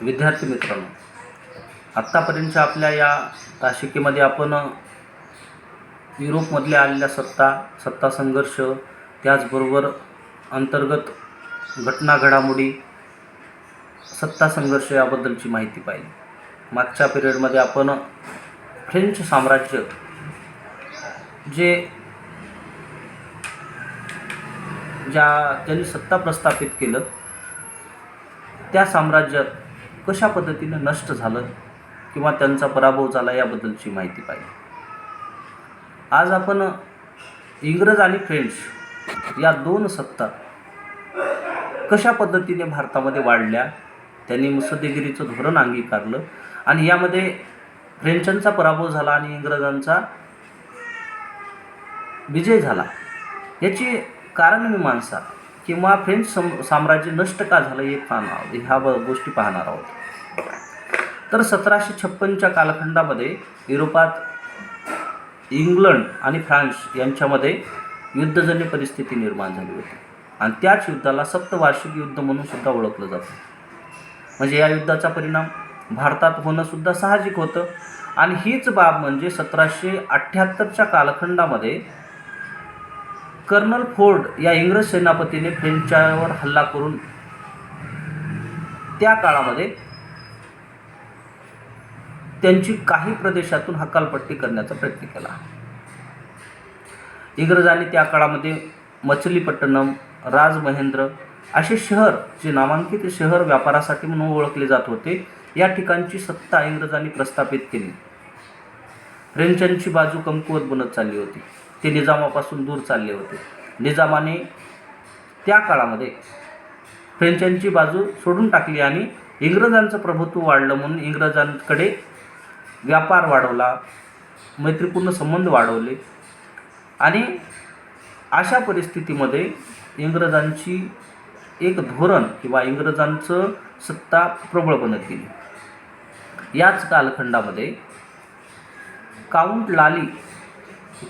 विद्यार्थी मित्रांनो आत्तापर्यंतच्या आपल्या या ताशिकेमध्ये आपण युरोपमधल्या आलेल्या सत्ता सत्ता संघर्ष त्याचबरोबर अंतर्गत घटना घडामोडी सत्ता संघर्ष याबद्दलची माहिती पाहिली. मागच्या पिरियडमध्ये आपण फ्रेंच साम्राज्य जे ज्या त्यांनी सत्ता प्रस्थापित केलं त्या साम्राज्यात कशा पद्धतीने नष्ट झालं किंवा त्यांचा पराभव झाला याबद्दलची माहिती पाहिजे. आज आपण इंग्रज आणि फ्रेंच या दोन सत्ता कशा पद्धतीने भारतामध्ये वाढल्या त्यांनी मुसद्देगिरीचं धोरण अंगीकारलं आणि यामध्ये फ्रेंचांचा पराभव झाला आणि इंग्रजांचा विजय झाला याची कारणमीमांसा किंवा फ्रेंच सम साम्राज्य नष्ट का झालं हे पाहणार ह्या ब गोष्टी पाहणार आहोत. तर सतराशे छप्पनच्या कालखंडामध्ये युरोपात इंग्लंड आणि फ्रान्स यांच्यामध्ये युद्धजन्य परिस्थिती निर्माण झाली होती. आणि त्याच युद्धाला सप्तवार्षिक युद्ध म्हणून सुद्धा ओळखलं जातं. म्हणजे या युद्धाचा परिणाम भारतात होणंसुद्धा साहजिक होतं. आणि हीच बाब म्हणजे सतराशे अठ्ठ्याहत्तरच्या कालखंडामध्ये कर्नल फोर्ड या इंग्रज सेनापतीने फ्रेंचावर हल्ला करून त्या काळामध्ये त्यांची काही प्रदेशातून हकालपट्टी करण्याचा प्रयत्न केला. इंग्रजांनी त्या काळामध्ये मछलीपट्टणम राजमहेंद्र असे शहर जे नामांकित शहर व्यापारासाठी म्हणून ओळखले जात होते या ठिकाणची सत्ता इंग्रजांनी प्रस्थापित केली. फ्रेंचांची बाजू कमकुवत बनत चालली होती. ते निजामापासून दूर चालले होते. निजामाने त्या काळामध्ये फ्रेंचांची बाजू सोडून टाकली आणि इंग्रजांचं प्रभुत्व वाढलं म्हणून इंग्रजांकडे व्यापार वाढवला मैत्रीपूर्ण संबंध वाढवले आणि अशा परिस्थितीमध्ये इंग्रजांची एक धोरण किंवा इंग्रजांचं सत्ता प्रबळ बनत गेली. याच कालखंडामध्ये count Lally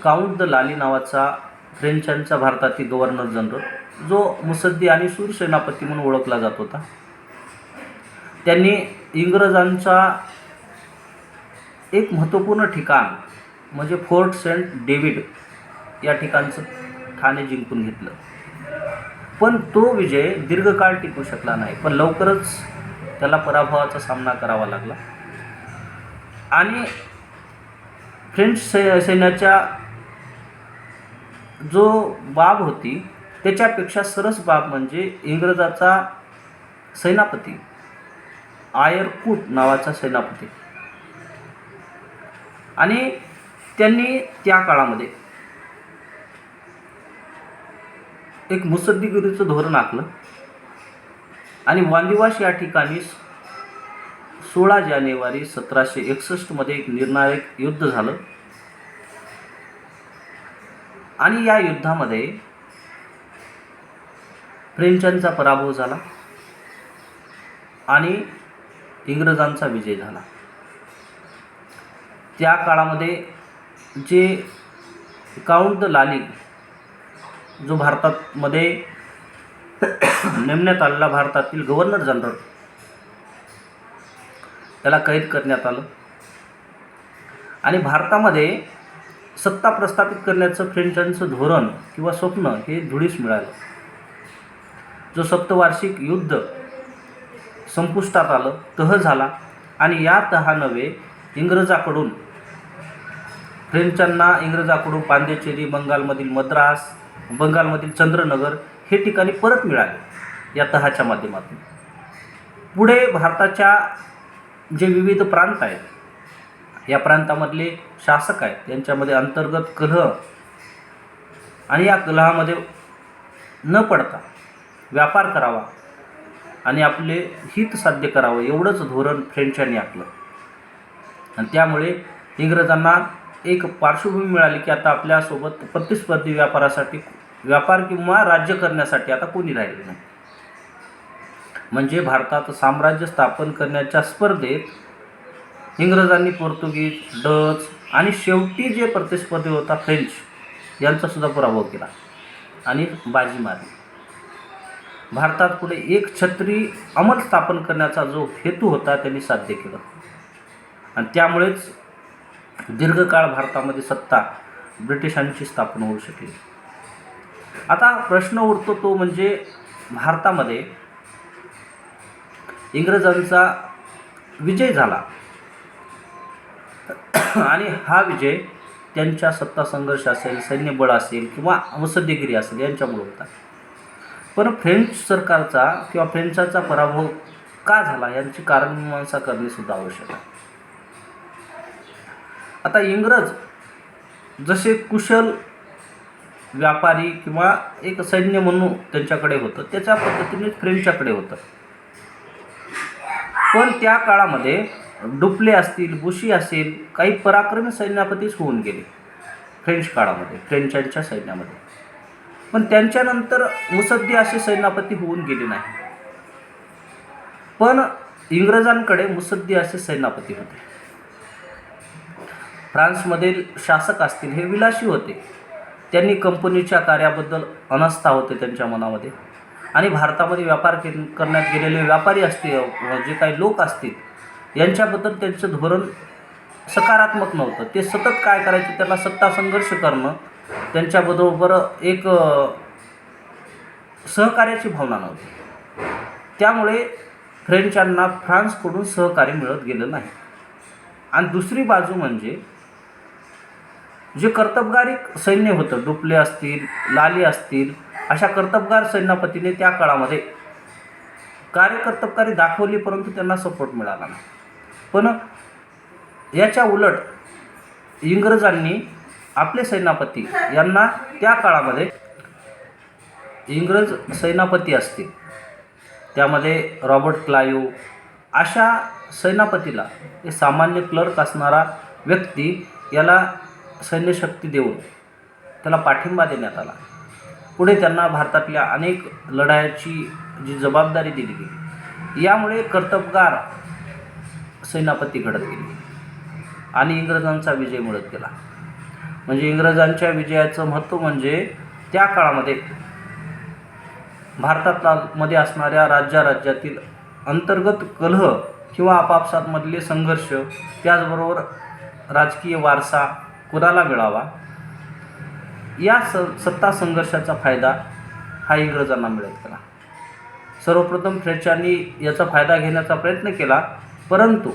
count de Lally नावाचा फ्रेंचांचा भारतातील गव्हर्नर जनरल जो मुसद्दी आणि सूरसेनापती म्हणून ओळखला जात होता. त्यांनी इंग्रजांचा एक महत्त्वपूर्ण ठिकाण म्हणजे फोर्ट सेंट डेव्हिड या ठिकाणचं ठाणे जिंकून घेतलं. पण तो विजय दीर्घकाळ टिकू शकला नाही. पण लवकरच त्याला पराभवाचा सामना करावा लागला. आणि फ्रेंच सै सैन्याच्या जो बाब होती त्याच्यापेक्षा सरस बाब म्हणजे इंग्रजाचा सेनापती आयरकूट नावाचा सेनापती. आणि त्यांनी त्या काळामध्ये एक मुसद्दीगिरीचं धोरण आखलं. आणि वांदिवास या ठिकाणी सोळा जानेवारी सतराशे एकसष्टमध्ये एक निर्णायक युद्ध झालं. आणि या युद्धामध्ये फ्रेंचांचा पराभव झाला. आणि इंग्रजांचा विजय झाला. त्या काळामध्ये जे काउंट द लाली जो भारतामध्ये नेमण्यात आलेला भारतातील गव्हर्नर जनरल त्याला कैद करण्यात आलं. आणि भारतामध्ये सत्ता प्रस्थापित करण्याचं फ्रेंचांचं धोरण किंवा स्वप्न हे धुळीस मिळालं. जो सप्तवार्षिक युद्ध संपुष्टात आलं तह झाला आणि या तहानवे इंग्रजाकडून फ्रेंचांना इंग्रजाकडून पांदेचेरी बंगालमधील मद्रास बंगालमधील चंद्रनगर हे ठिकाणी परत मिळाले या तहाच्या माध्यमातून. पुढे भारताच्या जे विविध प्रांत आहेत या प्रांतामधले शासक आहेत यांच्यामध्ये अंतर्गत कलह आणि या कलहामध्ये न पडता व्यापार करावा आणि आपले हित साध्य करावं एवढंच धोरण फ्रेंचांनी आखलं. आणि त्यामुळे इंग्रजांना एक पार्श्वभूमी मिळाली की आता आपल्यासोबत प्रतिस्पर्धी व्यापारासाठी व्यापार किंवा राज्य करण्यासाठी आता कोणी राहिले नाही. म्हणजे भारतात साम्राज्य स्थापन करण्याच्या स्पर्धेत इंग्रजांनी पोर्तुगीज डच आणि शेवटी जे प्रतिस्पर्धी होता फ्रेंच यांचासुद्धा पराभव केला आणि बाजी मारली. भारतात पुढे एक छत्री अमल स्थापन करण्याचा जो हेतू होता त्यांनी साध्य केला. आणि त्यामुळेच दीर्घकाळ भारतामध्ये सत्ता ब्रिटिशांची स्थापना होऊ शकेल. आता प्रश्न उरतो तो म्हणजे भारतामध्ये इंग्रजांचा विजय झाला. आणि हा विजय त्यांच्या सत्ता संघर्ष असेल सैन्यबळ असेल किंवा मुसद्देगिरी असेल यांच्यामुळे होता. पण फ्रेंच सरकारचा किंवा फ्रेंचाचा पराभव का झाला? यांची कारणमीमांसा करणे सुद्धा आवश्यक आहे. आता इंग्रज जसे कुशल व्यापारी किंवा एक सैन्य म्हणून त्यांच्याकडे होतं त्याच्या पद्धतीने फ्रेंचच्याकडे होतं. पण त्या काळामध्ये डुपले असतील बुशी असेल काही पराक्रमी सैन्यापतीच होऊन गेले. फ्रेंच काळामध्ये फ्रेंचांच्या सैन्यामध्ये. पण त्यांच्यानंतर मुसद्दी असे सैन्यापती होऊन गेले नाही. पण इंग्रजांकडे मुसद्दी असे सैन्यापती होते. फ्रान्समधील शासक असतील हे विलासी होते. त्यांनी कंपनीच्या कार्याबद्दल अनास्था होते त्यांच्या मनामध्ये. आणि भारतामध्ये व्यापार के करण्यात गेलेले व्यापारी असतील जे काही लोक असतील यांच्याबद्दल त्यांचं धोरण सकारात्मक नव्हतं. ते सतत काय करायचे त्याला सत्ता संघर्ष करणं त्यांच्याबरोबर एक सहकार्याची भावना नव्हती. त्यामुळे फ्रेंचांना फ्रान्सकडून सहकार्य मिळत गेलं नाही. आणि दुसरी बाजू म्हणजे जे कर्तबगारी सैन्य होतं डुपले असतील लाली असतील अशा कर्तबगार सैन्यापतीने त्या काळामध्ये कार्यकर्तबकारी दाखवली परंतु त्यांना सपोर्ट मिळाला नाही. पण याच्या उलट इंग्रजांनी आपले सेनापती यांना त्या काळामध्ये इंग्रज सेनापती असतील त्यामध्ये रॉबर्ट क्लायू अशा सेनापतीला हे सामान्य क्लर्क असणारा व्यक्ती याला सैन्यशक्ती देऊन त्याला पाठिंबा देण्यात आला. पुढे त्यांना भारतातल्या अनेक लढायाची जी जबाबदारी दिली गेली यामुळे कर्तबगार सेनापती घडत गेली आणि इंग्रजांचा विजय मिळत गेला. म्हणजे इंग्रजांच्या विजयाचं महत्त्व म्हणजे त्या काळामध्ये भारतातला मध्ये असणाऱ्या राज्याराज्यातील अंतर्गत कलह किंवा आपापसातमधले संघर्ष त्याचबरोबर राजकीय वारसा कुणाला मिळावा? या स सत्ता संघर्षाचा फायदा हा इंग्रजांना मिळत गेला सर्वप्रथम फ्रेंचांनी याचा फायदा घेण्याचा प्रयत्न केला परंतु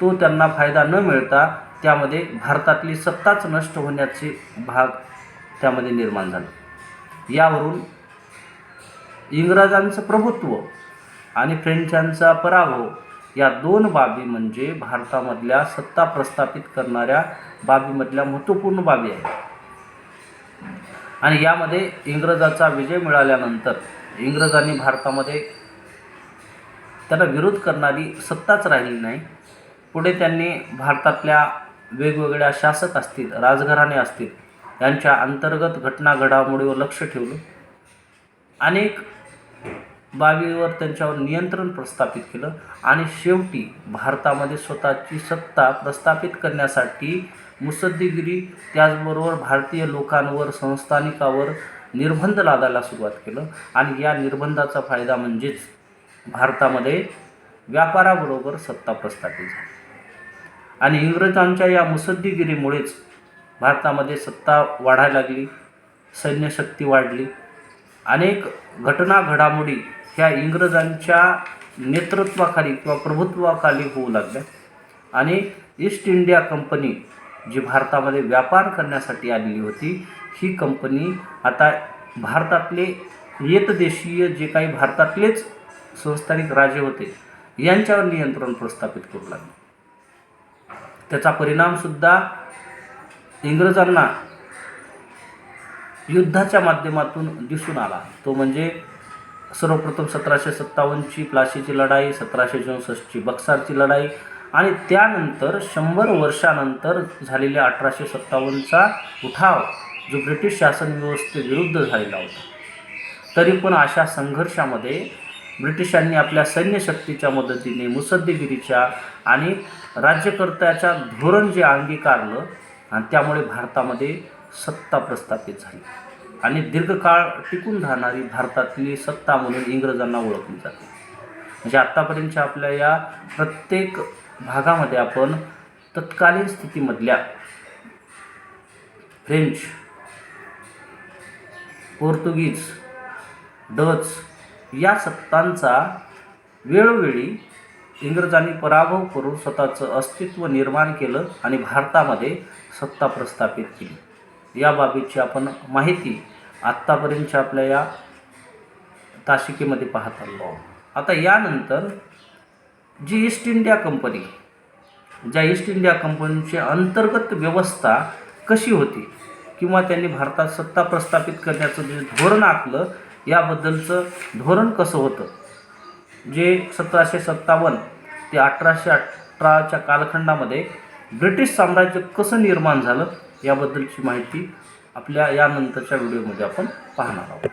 तो त्यांना फायदा न मिळता त्यामध्ये भारतातली सत्ताच नष्ट होण्याचे भाग त्यामध्ये निर्माण झाले. यावरून इंग्रजांचं प्रभुत्व आणि फ्रेंचांचा पराभव या दोन बाबी म्हणजे भारतामधल्या सत्ता प्रस्थापित करणाऱ्या बाबीमधल्या महत्त्वपूर्ण बाबी आहेत. आणि यामध्ये इंग्रजाचा विजय मिळाल्यानंतर इंग्रजांनी भारतामध्ये त्याला विरोध करणारी सत्ताच राहिली नाही. पुढे त्यांनी भारतातल्या वेगवेगळ्या शासक असतील राजघराणे असतील यांच्या अंतर्गत घटना घडामोडीवर लक्ष ठेवलं. अनेक बाबीवर त्यांच्यावर नियंत्रण प्रस्थापित केलं आणि शेवटी भारतामध्ये स्वतःची सत्ता प्रस्थापित करण्यासाठी मुसद्दीगिरी त्याचबरोबर भारतीय लोकांवर संस्थानिकावर निर्बंध लादायला सुरुवात केलं. आणि या निर्बंधाचा फायदा म्हणजेच भारतामध्ये व्यापाराबरोबर सत्ता प्रस्थापित झाली. आणि इंग्रजांच्या या मुसद्दीगिरीमुळेच भारतामध्ये सत्ता वाढायला लागली सैन्यशक्ती वाढली. अनेक घटना घडामोडी ह्या इंग्रजांच्या नेतृत्वाखाली किंवा प्रभुत्वाखाली होऊ लागल्या. आणि ईस्ट इंडिया कंपनी जी भारतामध्ये व्यापार करण्यासाठी आलेली होती ही कंपनी आता भारतातले येतदेशीय जे काही भारतातलेच संस्थानिक राजे होते यांच्यावर नियंत्रण प्रस्थापित करू लागले. त्याचा परिणामसुद्धा इंग्रजांना युद्धाच्या माध्यमातून दिसून आला. तो म्हणजे सर्वप्रथम सतराशे सत्तावन्नची प्लाशीची लढाई सतराशे चौसष्टची बक्सारची लढाई आणि त्यानंतर शंभर वर्षानंतर झालेल्या अठराशे सत्तावन्नचा उठाव जो ब्रिटिश शासन व्यवस्थेविरुद्ध झालेला होता. तरी पण अशा संघर्षामध्ये ब्रिटिशांनी आपल्या सैन्यशक्तीच्या मदतीने मुसद्देगिरीच्या आणि राज्यकर्त्याच्या धोरण जे अंगीकारलं आणि त्यामुळे भारतामध्ये सत्ता प्रस्थापित झाली. आणि दीर्घकाळ टिकून राहणारी भारतातली सत्ता म्हणून इंग्रजांना ओळखली जाते. म्हणजे आत्तापर्यंतच्या आपल्या या प्रत्येक भागामध्ये आपण तत्कालीन स्थितीमधल्या फ्रेंच पोर्तुगीज डच या सत्तांचा वेळोवेळी इंग्रजांनी पराभव करून स्वतःचं अस्तित्व निर्माण केलं आणि भारतामध्ये सत्ता प्रस्थापित केली. या बाबीची आपण माहिती आत्तापर्यंतच्या आपल्या या ताशिकेमध्ये पाहत आलो आता यानंतर जी ईस्ट इंडिया कंपनी ज्या ईस्ट इंडिया कंपनीची अंतर्गत व्यवस्था कशी होती किंवा त्यांनी भारतात सत्ता प्रस्थापित करण्याचं जे धोरण आखलं याबद्दलचं धोरण कसं होतं? जे सतराशे सत्तावन्न ते अठराशे अठराच्या कालखंडामध्ये ब्रिटिश साम्राज्य कसं निर्माण झालं याबद्दलची माहिती आपल्या यानंतरच्या व्हिडिओमध्ये आपण पाहणार आहोत.